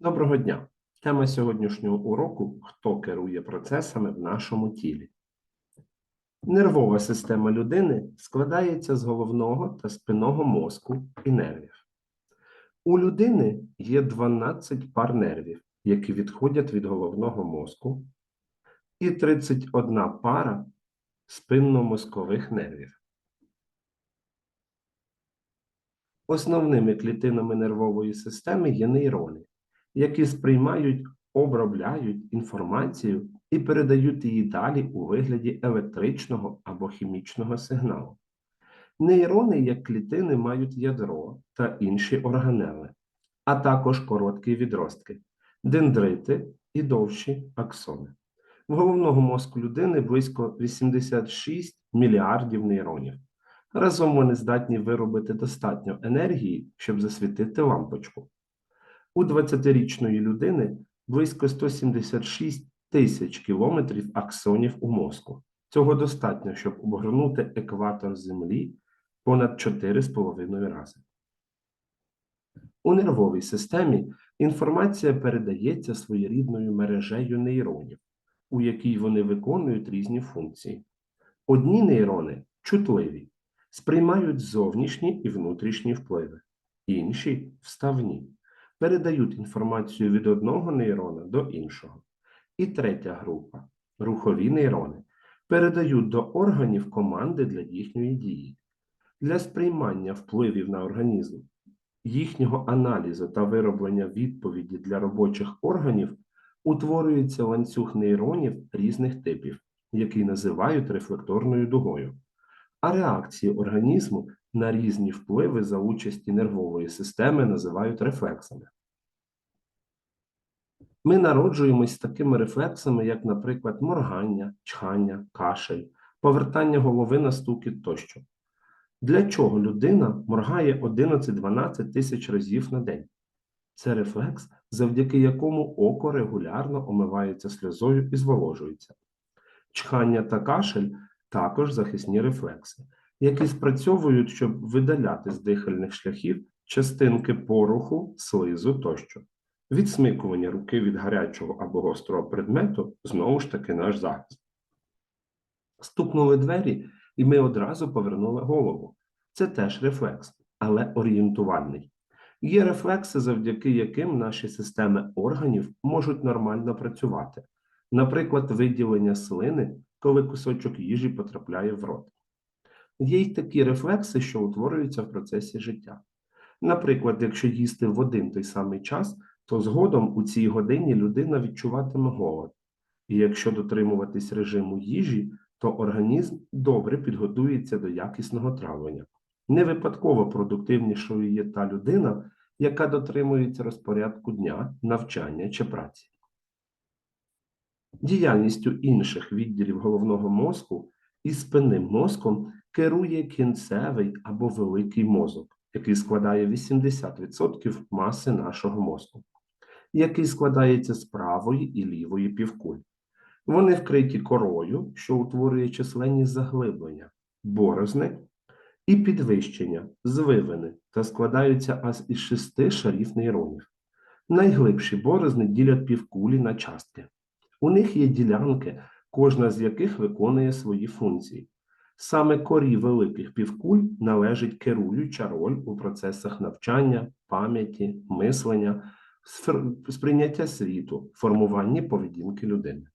Доброго дня! Тема сьогоднішнього уроку Хто керує процесами в нашому тілі. Нервова система людини складається з головного та спинного мозку і нервів. У людини є 12 пар нервів, які відходять від головного мозку, і 31 пара спинномозкових нервів. Основними клітинами нервової системи є нейрони, які сприймають, обробляють інформацію і передають її далі у вигляді електричного або хімічного сигналу. Нейрони, як клітини, мають ядро та інші органели, а також короткі відростки, дендрити і довші аксони. В головного мозку людини близько 86 мільярдів нейронів. Разом вони здатні виробити достатньо енергії, щоб засвітити лампочку. У 20-річної людини близько 176 тисяч кілометрів аксонів у мозку. Цього достатньо, щоб обгорнути екватор Землі понад 4,5 рази. У нервовій системі інформація передається своєрідною мережею нейронів, у якій вони виконують різні функції. Одні нейрони чутливі, сприймають зовнішні і внутрішні впливи, інші вставні передають інформацію від одного нейрона до іншого. І третя група рухові нейрони передають до органів команди для їхньої дії. Для сприймання впливів на організм, їхнього аналізу та вироблення відповіді для робочих органів утворюється ланцюг нейронів різних типів, який називають рефлекторною дугою. А реакції організму на різні впливи за участі нервової системи називають рефлексами. Ми народжуємось з такими рефлексами, як, наприклад, моргання, чхання, кашель, повертання голови на стукіт тощо. Для чого людина моргає 11-12 тисяч разів на день? Це рефлекс, завдяки якому око регулярно омивається сльозою і зволожується. Чхання та кашель також захисні рефлекси, які спрацьовують, щоб видаляти з дихальних шляхів частинки пороху, слизу тощо. Відсмикування руки від гарячого або гострого предмету знову ж таки наш захист. Стукнули двері, і ми одразу повернули голову. Це теж рефлекс, але орієнтувальний. Є рефлекси, завдяки яким наші системи органів можуть нормально працювати. Наприклад, виділення слини, коли кусочок їжі потрапляє в рот. Є й такі рефлекси, що утворюються в процесі життя. Наприклад, якщо їсти в один той самий час, то згодом у цій годині людина відчуватиме голод. І якщо дотримуватись режиму їжі, то організм добре підготується до якісного травлення. Не випадково продуктивнішою є та людина, яка дотримується розпорядку дня, навчання чи праці. Діяльністю інших відділів головного мозку і спинним мозком керує кінцевий або великий мозок, який складає 80% маси нашого мозку, який складається з правої і лівої півкуль. Вони вкриті корою, що утворює численні заглиблення, борозни і підвищення, звивини та складаються аж із шести шарів нейронів. Найглибші борозни ділять півкулі на частки. У них є ділянки, кожна з яких виконує свої функції. Саме корі великих півкуль належить керуюча роль у процесах навчання, пам'яті, мислення, сприйняття світу, формуванні поведінки людини.